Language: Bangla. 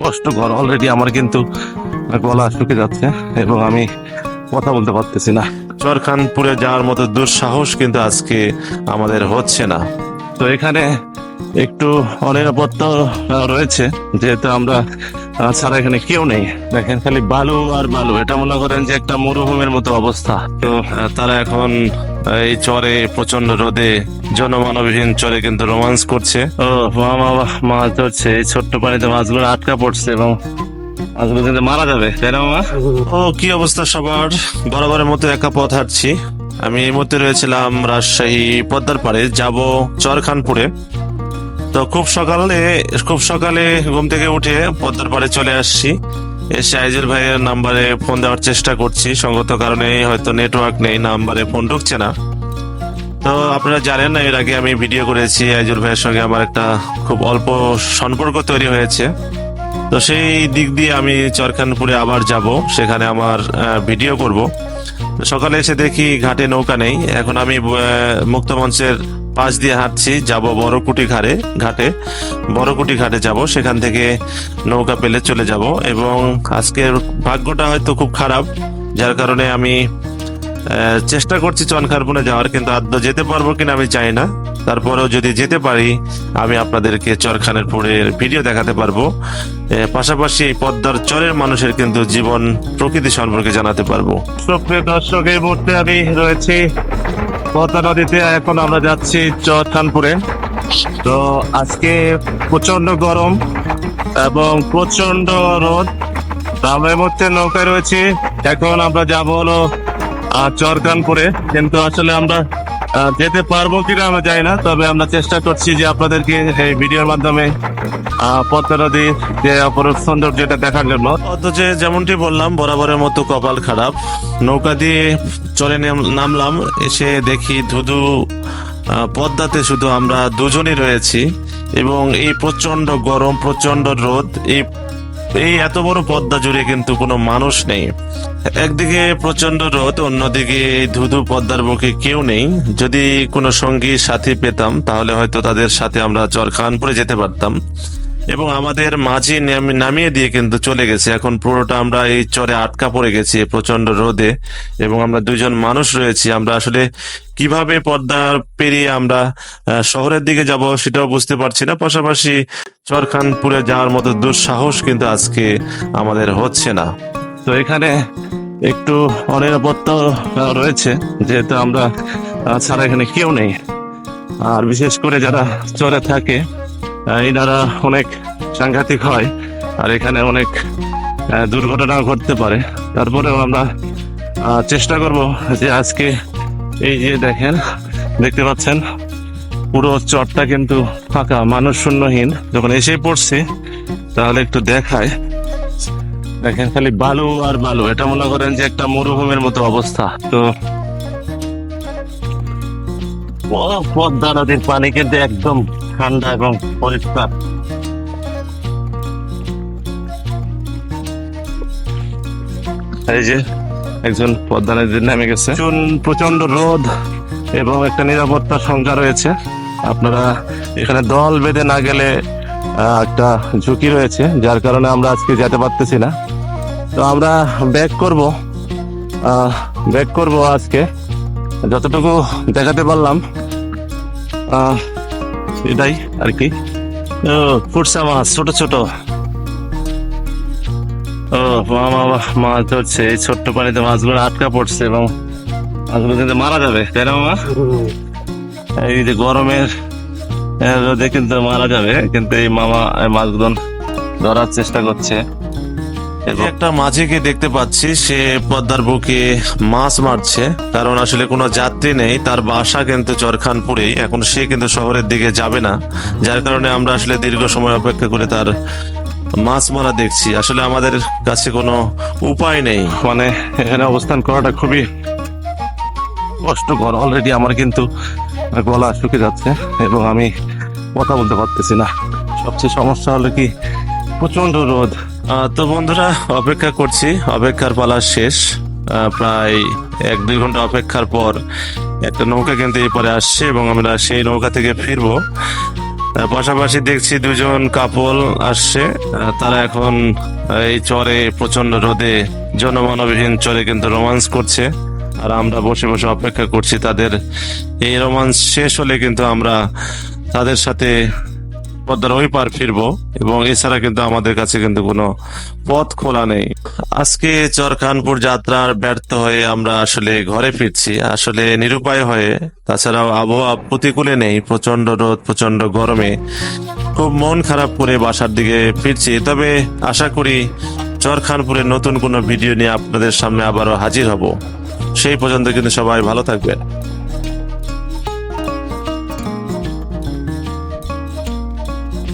কষ্টকর অলরেডি আমার কিন্তু গলা শুকে যাচ্ছে এবং আমি কথা বলতে পারতেছি না। চরখানপুরে যাওয়ার মতো দুঃসাহস কিন্তু আজকে আমাদের হচ্ছে না। তো এখানে একটু অনিরাপত্তা রয়েছে যেহেতু আমরা ছাড়া এখানে কেউ নেই। দেখেন খালি বালু আর বালু। এটা মনে করেন যে একটা মরুভূমির মতো অবস্থা। তো তারা এখন এই চরে প্রচণ্ড রোদে জনমানবহীন চরে কিন্তু রোমান্স করছে। ও মামা মাছ ধরছে। এই ছোট্ট পানিতে মাছগুলো আটকা পড়ছে এবং মাছগুলো কিন্তু মারা যাবে তাই না মামা? ও কি অবস্থা সবার? বরাবরের মতো একা পথ হাঁটছি। আমি এই মুহূর্তে রয়েছিলাম রাজশাহী পদ্মার পাড়ে। যাব চরখানপুরে। তো খুব সকালে খুব সকালে ঘুম থেকে উঠে পদ্মার পাড়ে চলে আসছি। এসে ভাইয়ের নাম্বারে ফোন দেওয়ার চেষ্টা করছি। সঙ্গত কারণে হয়তো নেটওয়ার্ক নেই, নাম্বারে ফোন ঢুকছে না। তো আপনারা জানেন না, এর আগে আমি ভিডিও করেছি, আইজুল ভাইয়ের সঙ্গে আমার একটা খুব অল্প সম্পর্ক তৈরি হয়েছে। তো সেই দিক দিয়ে আমি চরখানপুরে আবার যাব, সেখানে আমার ভিডিও করব। সকালে এসে দেখি ঘাটে নৌকা নেই। এখন আমি মুক্ত মুক্তমঞ্চের পাশ দিয়ে হাঁটছি। যাব বড়কুটি ঘাটে ঘাটে। বড়কুটি ঘাটে যাব। সেখান থেকে নৌকা পেলে চলে যাব। এবং আজকের ভাগ্যটা হয়তো খুব খারাপ। যার কারণে আমি চেষ্টা করছি চনখারপুনে যাওয়ার, কিন্তু আদ্য যেতে পারব কিনা আমি চাই না। তারপরেও যদি যেতে পারি আমি আপনাদেরকে চরখানের পুরের ভিডিও দেখাতে পারব। পাশাপাশি পদ্মার চরের মানুষের কিন্তু জীবন প্রকৃতি সম্পর্কে জানাতে পারব। সুপ্রিয় দর্শক এই মুহূর্তে আমি রয়েছি পদ্মা নদীতে। এখন আমরা যাচ্ছি চরখানপুরে। তো আজকে প্রচণ্ড গরম এবং প্রচণ্ড রোদ। আমরা এই মুহূর্তে নৌকায় রয়েছি। এখন আমরা যাব হলো আহ, চরখানপুরে। কিন্তু আসলে আমরা যেতে পারব কিনা আমরা জানি না, তবে আমরা চেষ্টা করছি যে আপনাদেরকে এই ভিডিওর মাধ্যমে পদ্মা নদীর যে অপরূপ সৌন্দর্যটা দেখার জন্য। অথচ যেমনটি বললাম, বরাবরের মতো কপাল খারাপ। নৌকা দিয়ে চলে নামলাম, এসে দেখি ধুধু পদ্মাতে শুধু আমরা দুজনই রয়েছি। এবং এই প্রচণ্ড গরম প্রচণ্ড রোদ, এই এই এত বড় পদ্মা জুড়ে কিন্তু কোনো মানুষ নেই। একদিকে প্রচণ্ড রোদ, অন্যদিকে এই ধুধু পদ্মার বুকে কেউ নেই। যদি কোনো সঙ্গী, সাথী পেতাম, তাহলে হয়তো তাদের সাথে আমরা চরখানপুরে যেতে পারতাম। এবং আমাদের মাঝি নামি- নামিয়ে দিয়ে কিন্তু চলে গেছে। এখন পুরোটা আমরা এই চরে আটকা পড়ে গেছি প্রচণ্ড রোদে এবং আমরা দুজন মানুষ রয়েছি। আমরা আসলে কীভাবে পর্দা পেরিয়ে আমরা শহরের দিকে যাব সেটাও বুঝতে পারছি না। পাশাপাশি চরখানপুরে যাওয়ার মতো দুঃসাহস কিন্তু আজকে আমাদের হচ্ছে না। তো এখানে একটু অনিরাপত্তা রয়েছে, যেহেতু আমরা ছাড়া এখানে কেউ নেই। আর বিশেষ করে যারা চরে থাকে এনারা অনেক সাংঘাতিক হয় আর এখানে অনেক দুর্ঘটনা ঘটতে পারে। তারপরেও আমরা চেষ্টা করব যে আজকে এই যে দেখেন, দেখতে পাচ্ছেন, পুরো চরটা কিন্তু ফাঁকা, মানুষ শূন্যহীন। যখন এসে পড়ছে, তাহলে একটু দেখায়। দেখেন, খালি বালু আর বালু। এটা মনে করেন যে একটা মরুভূমির মতো অবস্থা। তো পদ্মা নদীর পানি কিন্তু একদম ঠান্ডা এবং পরিষ্কার। এই যে একজন পদ্মা নদীর নেমে গেছে। প্রচণ্ড রোদ এবং একটা নিরাপত্তার সংখ্যা রয়েছে। আপনারা এখানে দল বেঁধে না গেলে একটা ঝুঁকি রয়েছে, যার কারণে আমরা আজকে যেতে পারতেছি না। তো আমরা ব্যাক করব ব্যাক করব আজকে। যতটুকু দেখাতে পারলাম এটাই আর কি। ও, ফুটসা মাছ, ছোট ছোট। ও মামা মাছ ধরছে, এই ছোট্ট পানিতে মাছগুলো আটকা পড়ছে এবং মাছগুলো কিন্তু মারা যাবে, তাই না মামা এই যে গরমের রোদে কিন্তু মারা যাবে, কিন্তু এই মামা মাছগুলো ধরার চেষ্টা করছে। একটা মাঝিকে দেখতে পাচ্ছি, সে পদ্মার বুকে মাছ মারছে। কারণ আসলে কোনো যাত্রী নেই, তার বাসা কিন্তু চরখানপুরেই এখন সে কিন্তু শহরের দিকে যাবে না। যার কারণে আমরা আসলে দীর্ঘ সময় অপেক্ষা করে তার মাছ মারা দেখছি। আসলে আমাদের কাছে কোনো উপায় নেই। মানে এখানে অবস্থান করাটা খুবই কষ্টকর। অলরেডি আমার কিন্তু গলা শুকে যাচ্ছে এবং আমি কথা বলতে পারতেছি না। সবচেয়ে সমস্যা হলো কি প্রচণ্ড রোদ। তো বন্ধুরা, অপেক্ষা করছি। অপেক্ষার পালা শেষ। প্রায় এক দুই ঘণ্টা অপেক্ষার পর একটা নৌকা কিন্তু এই পরে আসছে এবং আমরা সেই নৌকা থেকে ফিরবো। পাশাপাশি দেখছি দুজন কাপল আসছে। তারা এখন এই চরে প্রচণ্ড রোদে, জনমানবহীন চরে কিন্তু রোমান্স করছে। আর আমরা বসে বসে অপেক্ষা করছি তাদের। এই রোমান্স শেষ হলে কিন্তু আমরা তাদের সাথে পদ্মার ওই পার ফিরবো এবং এছাড়া কিন্তু আমাদের কাছে কিন্তু কোনো পথ খোলা নেই। আজকে চরখানপুর যাত্রার ব্যর্থ হয়ে আমরা আসলে ঘরে ফিরছি। আসলে নিরুপায় হয়ে, তাছাড়াও আবহাওয়া প্রতিকূলে নেই প্রচণ্ড রোদ প্রচণ্ড গরমে। খুব মন খারাপ করে বাসার দিকে ফিরছি। তবে আশা করি চরখানপুরের নতুন কোনো ভিডিও নিয়ে আপনাদের সামনে আবারও হাজির হব। সেই পর্যন্ত কিন্তু সবাই ভালো থাকবেন।